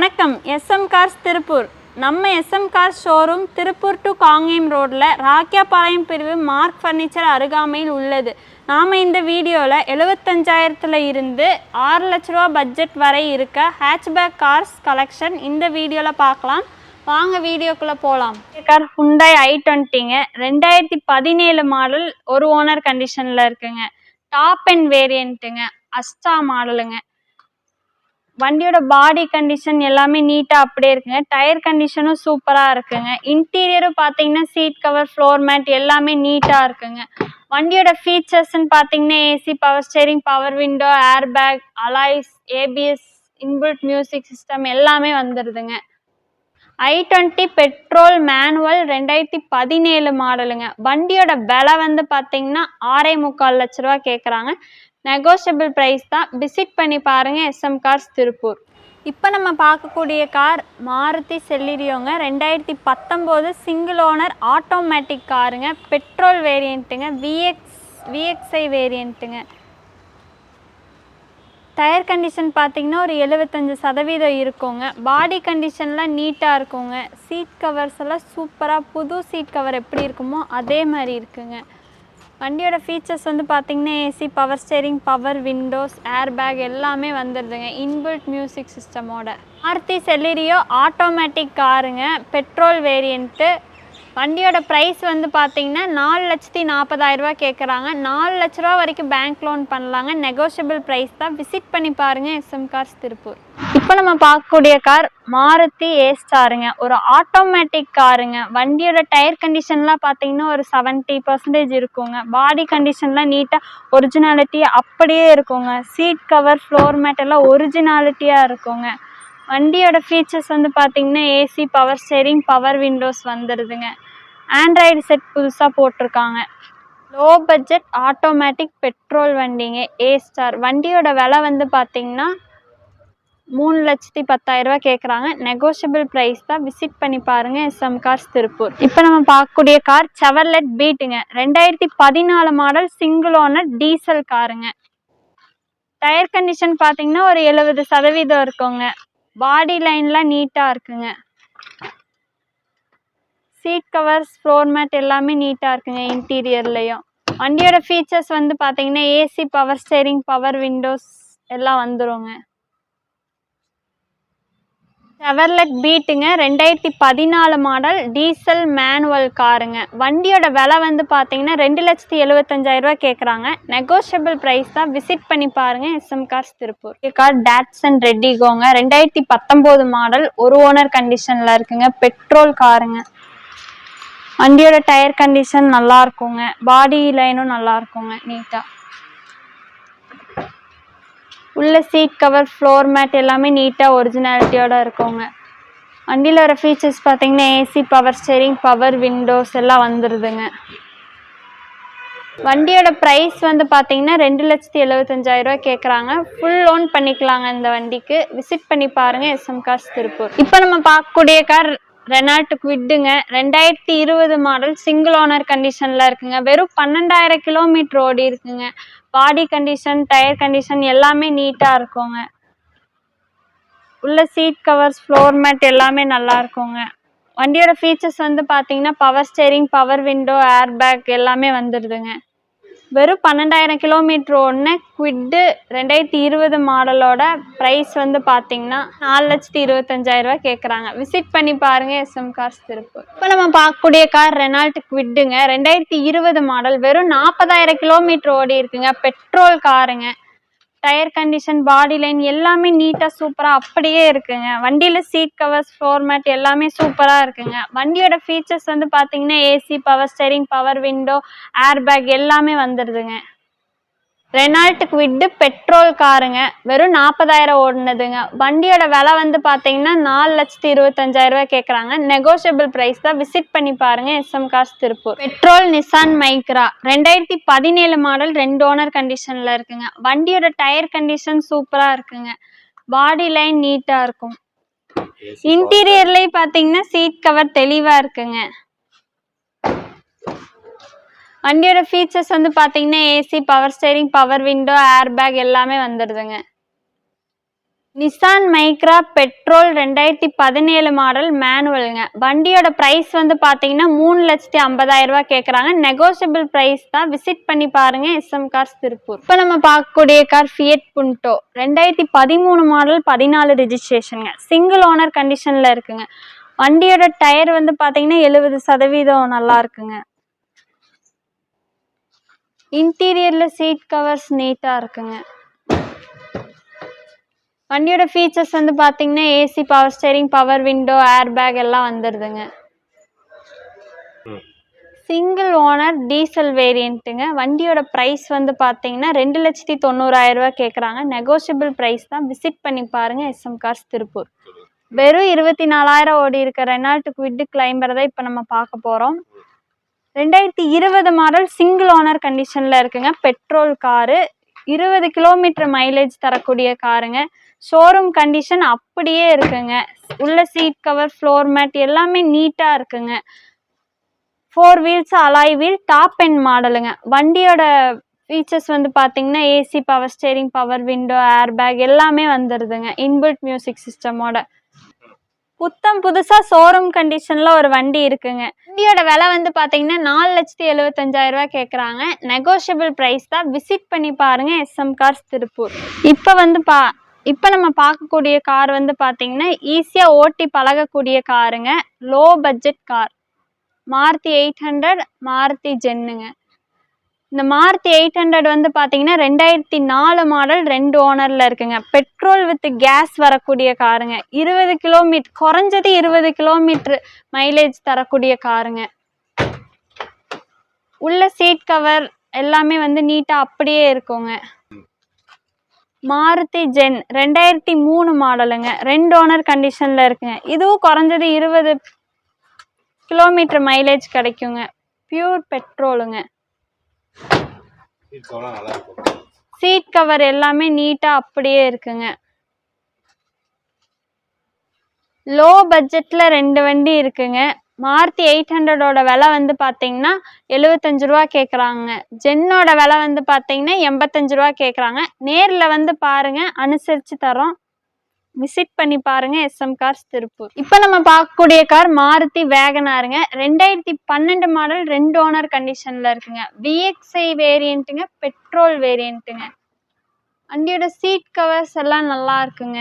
வணக்கம். S M cars Tiruppur. நம்ம S M cars showroom Tiruppur to Kangeyam ரோட்டில் ராக்கியாபாளையம் பிரிவு மார்க் ஃபர்னிச்சர் அருகாமையில் உள்ளது. நாம் இந்த வீடியோவில் எழுபத்தஞ்சாயிரத்தில் இருந்து ஆறு லட்ச ரூபா பட்ஜெட் வரை இருக்க ஹேட்ச்பேக் கார்ஸ் கலெக்ஷன் இந்த வீடியோவில் பார்க்கலாம். வாங்க வீடியோக்குள்ளே போகலாம் கார் ஹுண்டாய் ஐ டுவெண்ட்டிங்க ரெண்டாயிரத்தி பதினேழு மாடல் ஒரு ஓனர் கண்டிஷனில் இருக்குங்க. டாப் அண்ட் வேரியண்ட்டுங்க அஸ்டா மாடலுங்க வண்டியோட பாடி கண்டிஷன் எல்லாமே நீட்டாக அப்படியே இருக்குங்க. டயர் கண்டிஷனும் சூப்பராக இருக்குங்க. இன்டீரியரும் பார்த்தீங்கன்னா சீட் கவர் ஃப்ளோர் மேட் எல்லாமே நீட்டாக இருக்குங்க. வண்டியோட ஃபீச்சர்ஸ்ன்னு பார்த்தீங்கன்னா AC power steering power window air bag alloys ABS inbuilt music system எல்லாமே வந்துடுதுங்க ஐ டுவெண்ட்டி பெட்ரோல் மேனுவல் ரெண்டாயிரத்தி பதினேழு மாடலுங்க வண்டியோட விலை வந்து பார்த்தீங்கன்னா ஆறே முக்கால் லட்ச ரூபா கேட்குறாங்க நெகோஷியபிள் ப்ரைஸ் தான். விசிட் பண்ணி பாருங்கள் எஸ்எம் கார்ஸ் திருப்பூர். இப்போ நம்ம பார்க்கக்கூடிய கார் மாருதி செல்லிரியோங்க. ரெண்டாயிரத்தி பத்தொம்போது சிங்கிள் ஓனர் ஆட்டோமேட்டிக் காருங்க பெட்ரோல் வேரியண்ட்டுங்க விஎக்ஸ் விஎக்ஸ்ஐ வேரியண்ட்டுங்க டயர் கண்டிஷன் பார்த்தீங்கன்னா ஒரு எழுபத்தஞ்சு சதவீதம் இருக்குங்க. பாடி கண்டிஷன்லாம் நீட்டாக இருக்குங்க. சீட் கவர்ஸ் எல்லாம் சூப்பராக புது சீட் கவர் எப்படி இருக்குமோ அதே மாதிரி இருக்குங்க. வண்டியோட ஃபீச்சர்ஸ் வந்து பார்த்தீங்கன்னா AC power steering power windows air bag எல்லாமே வந்துடுதுங்க இன்பில்ட் மியூசிக் சிஸ்டமோட மாருதி செல்லிரியோ ஆட்டோமேட்டிக் காருங்க பெட்ரோல் வேரியண்ட்டு வண்டியோட ப்ரைஸ் வந்து பார்த்தீங்கன்னா நாலு லட்சத்தி நாற்பதாயிரரூபா கேட்குறாங்க நாலு லட்ச ரூபா வரைக்கும் பேங்க் லோன் பண்ணலாங்க. நெகோஷியபிள் ப்ரைஸ் தான். விசிட் பண்ணி பாருங்கள் எஸ்எம் கார்ஸ் திருப்பூர். இப்போ நம்ம பார்க்கக்கூடிய கார் மாருதி ஏ ஸ்டாருங்க ஒரு ஆட்டோமேட்டிக் காருங்க வண்டியோட டயர் கண்டிஷன்லாம் பார்த்தீங்கன்னா ஒரு செவன்ட்டி பர்சன்டேஜ் இருக்குங்க. பாடி கண்டிஷன்லாம் நீட்டாக ஒரிஜினாலிட்டி அப்படியே இருக்குங்க. சீட் கவர் ஃப்ளோர் மேட் எல்லாம் ஒரிஜினாலிட்டியாக இருக்குங்க. வண்டியோட ஃபீச்சர்ஸ் வந்து பார்த்தீங்கன்னா AC power steering power windows வந்துடுதுங்க Android set புதுசாக போட்டிருக்காங்க. லோ பட்ஜெட் ஆட்டோமேட்டிக் பெட்ரோல் வண்டிங்க ஏ ஸ்டார் வண்டியோட விலை வந்து பார்த்தீங்கன்னா மூணு லட்சத்தி பத்தாயிரரூபா கேட்குறாங்க நெகோஷியபிள் ப்ரைஸ் தான். விசிட் பண்ணி பாருங்கள் எஸ்எம் கார்ஸ் திருப்பூர். இப்போ நம்ம பார்க்கக்கூடிய கார் செவர்லெட் பீட்டுங்க ரெண்டாயிரத்தி பதினாலு மாடல் சிங்கிள் ஓனர் டீசல் காருங்க டயர் கண்டிஷன் பார்த்தீங்கன்னா ஒரு எழுபது சதவீதம் இருக்குங்க. பாடி லைன்லாம் நீட்டாக இருக்குங்க. சீட் கவர்ஸ் ஃப்ளோர் மேட் எல்லாமே நீட்டாக இருக்குங்க இன்டீரியர்லேயும் வண்டியோட ஃபீச்சர்ஸ் வந்து பார்த்தீங்கன்னா AC power steering power windows எல்லாம் வந்துருங்க. செவர்லெட் பீட்டுங்க. ரெண்டாயிரத்தி பதினாலு மாடல் டீசல் மேனுவல் காருங்க. வண்டியோட விலை வந்து பார்த்தீங்கன்னா ரெண்டு லட்சத்தி எழுபத்தஞ்சாயிரரூவா கேட்குறாங்க நெகோஷியபிள் ப்ரைஸ் தான். விசிட் பண்ணி பாருங்கள் SM cars Tiruppur. Car Datsun ரெட்டிகோங்க ரெண்டாயிரத்தி பத்தொம்போது மாடல். ஒரு ஓனர் கண்டிஷனில் இருக்குங்க. பெட்ரோல் காருங்க. வண்டியோட டயர் கண்டிஷன் நல்லா இருக்குங்க. பாடி லைனும் நல்லா இருக்குங்க. நீட்டாக உள்ள சீட் கவர் ஃப்ளோர் மேட் எல்லாமே நீட்டாக ஒரிஜினாலிட்டியோட இருக்குங்க. வண்டியில் வர ஃபீச்சர்ஸ் பார்த்தீங்கன்னா AC power steering power windows எல்லாம் வந்துடுதுங்க வண்டியோட ப்ரைஸ் வந்து பார்த்தீங்கன்னா ரெண்டு லட்சத்தி எழுபத்தஞ்சாயிரரூவா கேட்குறாங்க ஃபுல் லோன் பண்ணிக்கலாங்க இந்த வண்டிக்கு. விசிட் பண்ணி பாருங்கள் எஸ்எம் காஸ் திருப்பூர். இப்போ நம்ம பார்க்கக்கூடிய கார் ரெனால்ட் குவிட்டுங்க ரெண்டாயிரத்தி இருபது மாடல் சிங்கிள் ஓனர் கண்டிஷனில் இருக்குங்க. வெறும் பன்னெண்டாயிரம் கிலோமீட்டர் ஓடி இருக்குங்க. பாடி கண்டிஷன் டயர் கண்டிஷன் எல்லாமே நீட்டாக இருக்குங்க. உள்ள சீட் கவர்ஸ் ஃப்ளோர் மேட் எல்லாமே நல்லா இருக்குங்க. வண்டியோட ஃபீச்சர்ஸ் வந்து பார்த்தீங்கன்னா power steering power window air bag எல்லாமே வந்துடுதுங்க வெறும் பன்னெண்டாயிரம் கிலோமீட்டர் ஒன்று குவிட்டு ரெண்டாயிரத்தி இருபது மாடலோட ப்ரைஸ் வந்து பார்த்தீங்கன்னா நாலு லட்சத்தி இருபத்தஞ்சாயிரரூவா கேட்குறாங்க விசிட் பண்ணி பாருங்கள் எஸ்எம் கார்ஸ் திருப்பூர். இப்போ நம்ம பார்க்கக்கூடிய கார் ரெனால்ட் குவிட்டுங்க ரெண்டாயிரத்தி இருபது மாடல் வெறும் நாற்பதாயிரம் கிலோமீட்டர் ஓடி இருக்குங்க. பெட்ரோல் காருங்க டயர் கண்டிஷன் பாடி லைன் எல்லாமே நீட்டாக சூப்பராக அப்படியே இருக்குங்க. வண்டியில் சீட் கவர்ஸ் ஃப்ளோர் மேட் எல்லாமே சூப்பராக இருக்குங்க. வண்டியோட ஃபீச்சர்ஸ் வந்து பார்த்தீங்கன்னா AC power steering power window air bag எல்லாமே வந்துடுதுங்க ரெனால்ட் குவிட்டு பெட்ரோல் காருங்க வெறும் நாற்பதாயிரம் ஓடுனதுங்க. வண்டியோட விலை வந்து பார்த்தீங்கன்னா நாலு லட்சத்தி இருபத்தஞ்சாயிரரூவா கேட்குறாங்க. நெகோஷியபிள் ப்ரைஸ் தான். விசிட் பண்ணி பாருங்க. S M cars Tiruppur. Petrol Nissan Micra ரெண்டாயிரத்தி பதினேழு மாடல் ரெண்டு ஓனர் கண்டிஷனில் இருக்குங்க. வண்டியோட டயர் கண்டிஷன் சூப்பராக இருக்குங்க. பாடி லைன் நீட்டாக இருக்கும். இன்டீரியர்லேயும் பார்த்தீங்கன்னா சீட் கவர் தெளிவாக இருக்குங்க. வண்டியோட ஃபீச்சர்ஸ் வந்து பார்த்தீங்கன்னா AC power steering power window air bag எல்லாமே வந்துடுதுங்க நிசான் மைக்ரா பெட்ரோல் ரெண்டாயிரத்தி பதினேழு மாடல் மேனுவலுங்க வண்டியோட ப்ரைஸ் வந்து பார்த்தீங்கன்னா மூணு லட்சத்தி ஐம்பதாயிரம் ரூபா கேட்குறாங்க நெகோசியபிள் ப்ரைஸ் தான். விசிட் பண்ணி பாருங்க. S M cars Tiruppur. இப்போ நம்ம பார்க்கக்கூடிய கார் ஃபியட் புண்டோ ரெண்டாயிரத்தி பதிமூணு மாடல் பதினாலு ரிஜிஸ்ட்ரேஷனுங்க சிங்கிள் ஓனர் கண்டிஷனில் இருக்குங்க. வண்டியோட டயர் வந்து பார்த்தீங்கன்னா எழுபது சதவீதம் நல்லா இருக்குங்க. இன்டீரியரில் சீட் கவர்ஸ் நீட்டாக இருக்குங்க. வண்டியோட ஃபீச்சர்ஸ் வந்து பார்த்தீங்கன்னா AC power steering power window air bag எல்லாம் வந்துடுதுங்க சிங்கிள் ஓனர் டீசல் வேரியண்ட்டுங்க வண்டியோட ப்ரைஸ் வந்து பார்த்தீங்கன்னா ரெண்டு லட்சத்தி தொண்ணூறாயிரம் கேட்குறாங்க நெகோஷியபிள் ப்ரைஸ் தான். விசிட் பண்ணி பாருங்கள் எஸ்எம் கார்ஸ் திருப்பூர். வெறும் இருபத்தி நாலாயிரம் ஓடி இருக்க. ரெனால்ட் குவிட் கிளைம்பர் தான் இப்போ நம்ம பார்க்க போகிறோம் ரெண்டாயிரத்தி இருபது மாடல் சிங்கிள் ஓனர் கண்டிஷனில் இருக்குங்க. பெட்ரோல் காரு இருபது கிலோமீட்டர் மைலேஜ் தரக்கூடிய காருங்க ஷோரூம் கண்டிஷன் அப்படியே இருக்குங்க. உள்ள சீட் கவர் ஃப்ளோர் மேட் எல்லாமே நீட்டாக இருக்குங்க. Four wheels alloy wheel top and மாடலுங்க வண்டியோட ஃபீச்சர்ஸ் வந்து பார்த்தீங்கன்னா AC power steering power window air bag எல்லாமே வந்துடுதுங்க இன்பில்ட் மியூசிக் சிஸ்டமோட புத்தம் புதுசாக ஷோரூம் கண்டிஷனில் ஒரு வண்டி இருக்குங்க. வண்டியோட விலை வந்து பார்த்தீங்கன்னா நாலு லட்சத்தி எழுபத்தஞ்சாயிரம் ரூபாய் கேட்குறாங்க நெகோஷியபிள் ப்ரைஸ் தான். விசிட் பண்ணி பாருங்க எஸ்எம் கார்ஸ் திருப்பூர். இப்போ வந்து பா இப்போ நம்ம பார்க்கக்கூடிய கார் வந்து பார்த்தீங்கன்னா ஈஸியாக ஓட்டி பழகக்கூடிய காருங்க low budget car Maruti eight hundred Maruti ஜென்னுங்க இந்த மாருதி எயிட் ஹண்ட்ரட் வந்து பார்த்தீங்கன்னா ரெண்டாயிரத்தி நாலு மாடல் ரெண்டு ஓனரில் இருக்குங்க. பெட்ரோல் வித் கேஸ் வரக்கூடிய காருங்க. இருபது கிலோமீட்டர் குறைஞ்சது இருபது கிலோமீட்டர் மைலேஜ் தரக்கூடிய காருங்க. உள்ள சீட் கவர் எல்லாமே வந்து நீட்டாக அப்படியே இருக்குங்க. மாருதி ஜென் ரெண்டாயிரத்தி மூணு மாடலுங்க ரெண்டு ஓனர் கண்டிஷனில் இருக்குங்க. இதுவும் குறைஞ்சது இருபது கிலோமீட்டர் மைலேஜ் கிடைக்குங்க. பியூர் பெட்ரோலுங்க சீட் நல்லா சீட் கவர் எல்லாமே நீட்டாக அப்படியே இருக்குங்க. லோ பட்ஜெட்டில் ரெண்டு வண்டி இருக்குங்க. மாருதி எயிட் ஹண்ட்ரடோட விலை வந்து பார்த்தீங்கன்னா எழுபத்தஞ்சு ரூபா கேட்குறாங்க ஜென்னோட விலை வந்து பார்த்தீங்கன்னா எண்பத்தஞ்சு ரூபா கேட்குறாங்க நேரில் வந்து பாருங்கள் அனுசரித்து தரோம் விசிட் பண்ணி பாருங்க எஸ்எம் கார்ஸ் திருப்பூர் இப்போ நம்ம பார்க்கக்கூடிய கார் மாருதி வேகனாருங்க ரெண்டாயிரத்தி பன்னெண்டு மாடல் ரெண்டு ஓனர் கண்டிஷனில் இருக்குங்க. விஎக்ஸ்ஐ வேரியண்ட்டுங்க பெட்ரோல் வேரியண்ட்டுங்க வண்டியோட சீட் கவர்ஸ் எல்லாம் நல்லா இருக்குங்க.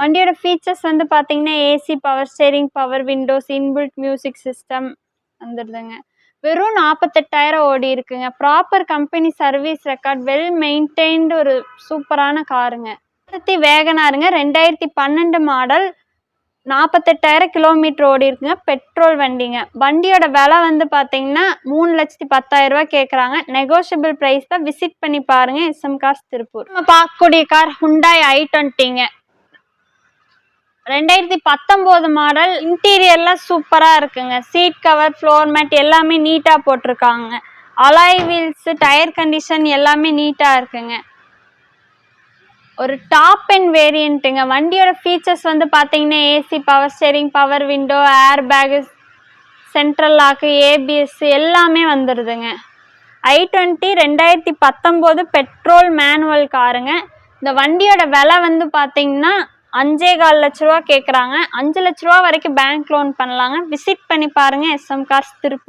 வண்டியோட ஃபீச்சர்ஸ் வந்து பார்த்தீங்கன்னா AC power steering power windows inbuilt music system வந்துடுதுங்க வெறும் நாற்பத்தெட்டாயிரம் ஓடி இருக்குங்க. Proper company service record well maintained ஒரு சூப்பரான காருங்க. மாருதி வேகனாருங்க. ரெண்டாயிரத்தி பன்னெண்டு மாடல் நாற்பத்தெட்டாயிரம் கிலோமீட்டர் ஓடி இருக்குங்க. பெட்ரோல் வண்டிங்க. வண்டியோட விலை வந்து பார்த்தீங்கன்னா மூணு லட்சத்தி பத்தாயிரரூபா கேட்குறாங்க நெகோஷியபிள் ப்ரைஸ் தான். விசிட் பண்ணி பாருங்கள் எஸ்எம் கார்ஸ் திருப்பூர். நம்ம பார்க்கக்கூடிய கார் ஹுண்டாய் ஐ டுவெண்ட்டிங்க ரெண்டாயிரத்தி பத்தொம்போது மாடல் இன்டீரியர்லாம் சூப்பராக இருக்குங்க. சீட் கவர் ஃப்ளோர் மேட் எல்லாமே நீட்டாக போட்டிருக்காங்க. அலாய் வீல்ஸ் டயர் கண்டிஷன் எல்லாமே நீட்டாக இருக்குங்க. ஒரு டாப் அண்ட் வேரியண்ட்டுங்க வண்டியோட ஃபீச்சர்ஸ் வந்து பார்த்தீங்கன்னா AC power steering power window air bag central lock ABS எல்லாமே வந்துடுதுங்க ஐ டுவெண்ட்டி ரெண்டாயிரத்தி பத்தொம்போது பெட்ரோல் மேனுவல் காருங்க இந்த வண்டியோட விலை வந்து பார்த்தீங்கன்னா அஞ்சே கால் லட்ச ரூபா கேட்குறாங்க அஞ்சு லட்ச ரூபா வரைக்கும் பேங்க் லோன் பண்ணலாங்க. விசிட் பண்ணி பாருங்க. SM cars Tiruppur.